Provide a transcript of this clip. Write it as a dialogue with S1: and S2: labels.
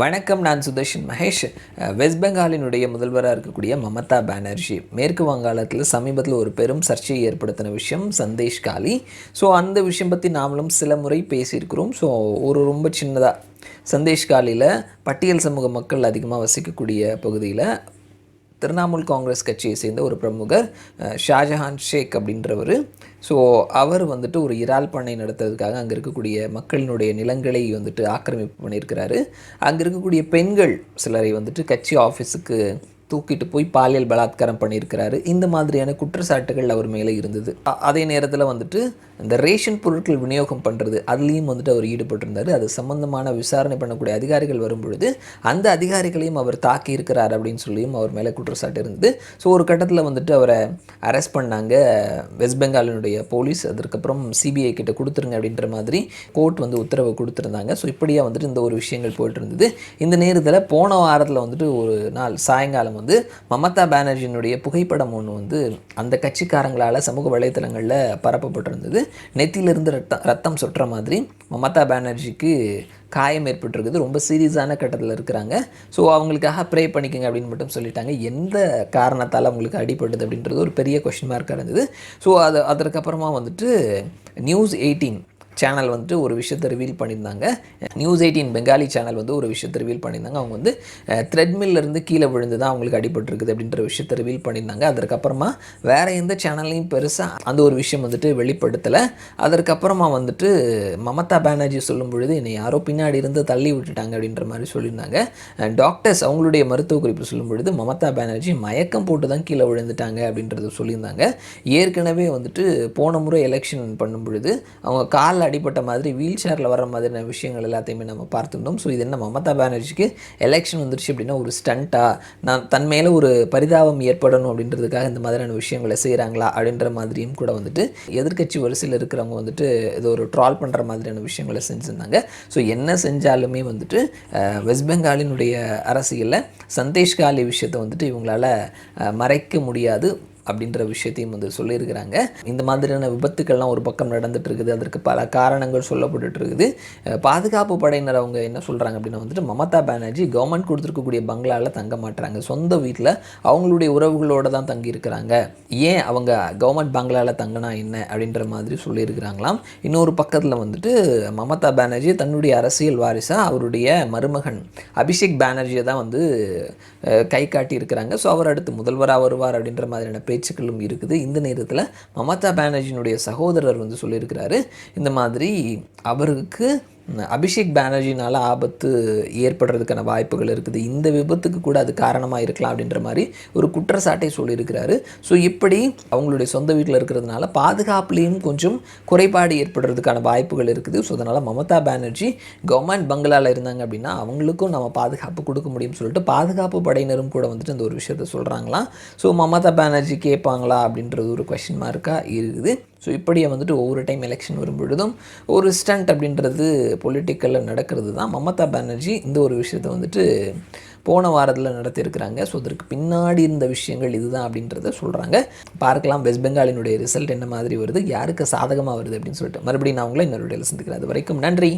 S1: வணக்கம் நான் சுதர்ஷன் மகேஷ். வெஸ்ட் பெங்காலினுடைய முதல்வராக இருக்கக்கூடிய மமதா பானர்ஜி மேற்கு வங்காளத்தில் சமீபத்தில் ஒரு பெரும் சர்ச்சையை ஏற்படுத்தின விஷயம் சந்தேஷ் காலி. ஸோ அந்த விஷயம் பற்றி நாமளும் சில முறை பேசியிருக்கிறோம். ஸோ ஒரு ரொம்ப சின்னதாக சந்தேஷ் காலியில் பட்டியல் சமூக மக்கள் அதிகமாக வசிக்கக்கூடிய பகுதியில் திரிணாமுல் காங்கிரஸ் கட்சியை சேர்ந்த ஒரு பிரமுகர் ஷாஜஹான் ஷேக் அப்படின்றவர். ஸோ அவர் வந்துட்டு ஒரு இறால் பண்ணை நடத்துறதுக்காக அங்கே இருக்கக்கூடிய மக்களினுடைய நிலங்களை வந்துட்டு ஆக்கிரமிப்பு பண்ணியிருக்கிறாரு. அங்கே இருக்கக்கூடிய பெண்கள் சிலரை வந்துட்டு கட்சி ஆஃபீஸுக்கு தூக்கிட்டு போய் பாலியல் பலாத்காரம் பண்ணியிருக்கிறாரு. இந்த மாதிரியான குற்றச்சாட்டுகள் அவர் மேலே இருந்தது. அதே நேரத்தில் வந்துட்டு இந்த ரேஷன் பொருட்கள் விநியோகம் பண்ணுறது அதுலேயும் வந்துட்டு அவர் ஈடுபட்டிருந்தார். அது சம்பந்தமான விசாரணை பண்ணக்கூடிய அதிகாரிகள் வரும்பொழுது அந்த அதிகாரிகளையும் அவர் தாக்கி இருக்கிறார் அப்படின்னு சொல்லியும் அவர் மேலே குற்றச்சாட்டு இருந்தது. ஸோ ஒரு கட்டத்தில் வந்துட்டு அவரை அரெஸ்ட் பண்ணாங்க. வெஸ்ட் பெங்காலினுடைய போலீஸ் அதற்கப்புறம் சிபிஐ கிட்ட கொடுத்துருங்க அப்படின்ற மாதிரி கோர்ட் வந்து உத்தரவு கொடுத்துருந்தாங்க. ஸோ இப்படியாக வந்துட்டு இந்த ஒரு விஷயங்கள் போயிட்டு இருந்தது. இந்த நேரத்தில் போன வாரத்தில் வந்துட்டு ஒரு நாள் சாயங்காலம் வந்து மமதா பானர்ஜியினுடைய புகைப்படம் ஒன்று வந்து அந்த கட்சிக்காரங்களால் சமூக வலைத்தளங்களில் பரப்பப்பட்டிருந்தது. நெத்தியிலிருந்து ரத்தம் ரத்தம் சொட்டுற மாதிரி மமதா பானர்ஜிக்கு காயம் ஏற்பட்டிருக்குது. ரொம்ப சீரியஸான கட்டத்தில் இருக்கிறாங்க. ஸோ அவங்களுக்காக ப்ரே பண்ணிக்கங்க அப்படின்னு மட்டும் சொல்லிட்டாங்க. எந்த காரணத்தால் அவங்களுக்கு அடிபட்டது அப்படின்றது ஒரு பெரிய கொஷின் மார்க்காக இருந்தது. ஸோ அது அதற்கப்புறமா வந்துட்டு நியூஸ் எயிட்டீன் சேனல் வந்துட்டு ஒரு விஷயத்தை ரிவீல் பண்ணியிருந்தாங்க. நியூஸ் எயிட்டின் பெங்காலி சேனல் வந்து ஒரு விஷயத்தை ரிவீல் பண்ணியிருந்தாங்க. அவங்க வந்து த்ரெட்மில்லேருந்து கீழே விழுந்து தான் அவங்களுக்கு அடிபட்டிருக்குது அப்படின்ற விஷயத்தை ரிவீல் பண்ணியிருந்தாங்க. அதற்கப்புறமா வேறு எந்த சேனல்லையும் பெருசாக அந்த ஒரு விஷயம் வந்துட்டு வெளிப்படுத்தலை. அதற்கப்புறமா வந்துட்டு மமதா பானர்ஜி சொல்லும் பொழுது என்னை யாரோ பின்னாடி இருந்து தள்ளி விட்டுட்டாங்க அப்படின்ற மாதிரி சொல்லியிருந்தாங்க. டாக்டர்ஸ் அவங்களுடைய மருத்துவ குறிப்பு சொல்லும் பொழுது மமதா பானர்ஜி மயக்கம் போட்டு தான் கீழே விழுந்துட்டாங்க அப்படின்றத சொல்லியிருந்தாங்க. ஏற்கனவே வந்துட்டு போன முறை எலெக்ஷன் பண்ணும் பொழுது அவங்க காலில் அடிபட்ட மாதிரி வீல் சேரில் வர மாதிரியான விஷயங்கள் எல்லாத்தையுமே நம்ம பார்த்துருந்தோம். ஸோ இது என்ன மமதா பானர்ஜிக்கு எலெக்ஷன் வந்துருச்சு அப்படின்னா ஒரு ஸ்டண்ட்டாக நான் தன் மேலே ஒரு பரிதாபம் ஏற்படணும் அப்படின்றதுக்காக இந்த மாதிரியான விஷயங்களை செய்கிறாங்களா அப்படின்ற மாதிரியும் கூட வந்துட்டு எதிர்க்கட்சி வரிசையில் இருக்கிறவங்க வந்துட்டு ஏதோ ஒரு ட்ரால் பண்ணுற மாதிரியான விஷயங்களை செஞ்சுருந்தாங்க. ஸோ என்ன செஞ்சாலுமே வந்துட்டு வெஸ்ட் பெங்காலினுடைய அரசியலில் சந்தேஷ் காலி விஷயத்தை வந்துட்டு இவங்களால மறைக்க முடியாது. அப்படின்ற விஷயத்தையும் வந்து சொல்லியிருக்கிறாங்க. இந்த மாதிரியான விபத்துக்கள்லாம் ஒரு பக்கம் நடந்துட்டு இருக்குது அதற்கு பல காரணங்கள் சொல்லப்பட்டுட்டு இருக்குது பாதுகாப்பு படையினர் அவங்க என்ன சொல்கிறாங்க அப்படின்னா வந்துட்டு மமதா பானர்ஜி கவர்மெண்ட் கொடுத்துருக்கக்கூடிய பங்களாவில் தங்க மாட்டுறாங்க சொந்த வீட்டில் அவங்களுடைய உறவுகளோடு தான் தங்கி இருக்கிறாங்க ஏன் அவங்க கவர்மெண்ட் பங்களாவில் தங்கினா என்ன அப்படின்ற மாதிரி சொல்லியிருக்கிறாங்களாம். இன்னொரு பக்கத்தில் வந்துட்டு மமதா பானர்ஜி தன்னுடைய அரசியல் வாரிசாக அவருடைய மருமகன் அபிஷேக் பானர்ஜியை தான் வந்து கை காட்டி இருக்கிறாங்க ஸோ அவர் அடுத்து முதல்வராக வருவார் அப்படின்ற மாதிரியான பேச்சுக்களும் இருக்குது. இந்த நேரத்தில் மமதா பானர்ஜியினுடைய சகோதரர் வந்து சொல்லியிருக்கிறாரு. இந்த மாதிரி அவருக்கு அபிஷேக் பானர்ஜினால் ஆபத்து ஏற்படுறதுக்கான வாய்ப்புகள் இருக்குது. இந்த விபத்துக்கு கூட அது காரணமாக இருக்கலாம் அப்படின்ற மாதிரி ஒரு குற்றச்சாட்டை சொல்லியிருக்கிறாரு. ஸோ இப்படி அவங்களுடைய சொந்த வீட்டில் இருக்கிறதுனால பாதுகாப்புலேயும் கொஞ்சம் குறைபாடு ஏற்படுறதுக்கான வாய்ப்புகள் இருக்குது. ஸோ அதனால் மமதா பானர்ஜி கவர்மெண்ட் பங்களாவில் இருந்தாங்க அப்படின்னா அவங்களுக்கும் நம்ம பாதுகாப்பு கொடுக்க முடியும்னு சொல்லிட்டு பாதுகாப்பு படையினரும் கூட வந்துட்டு இந்த ஒரு விஷயத்த சொல்கிறாங்களாம் ஸோ மமதா பானர்ஜி கேட்பாங்களா அப்படின்றது ஒரு கொஷின் மார்க்காக இருக்குது. ஸோ இப்படியே வந்துட்டு ஒவ்வொரு டைம் எலெக்ஷன் வரும்பொழுதும் ஒரு ஸ்டண்ட் அப்படின்றது பொலிட்டிக்கலில் நடக்கிறது தான் மமதா பானர்ஜி இந்த ஒரு விஷயத்தை வந்துட்டு போன வாரத்தில் நடத்தியிருக்கிறாங்க. ஸோ அதற்கு பின்னாடி இருந்த விஷயங்கள் இதுதான் அப்படின்றத சொல்கிறாங்க பார்க்கலாம் வெஸ்ட் பெங்காலினுடைய ரிசல்ட் என்ன மாதிரி வருது யாருக்கு சாதகமாக வருது அப்படின்னு சொல்லிட்டு. மறுபடியும் நான் உங்களை இன்னொரு சந்திக்கிறேன். அது வரைக்கும் நன்றி.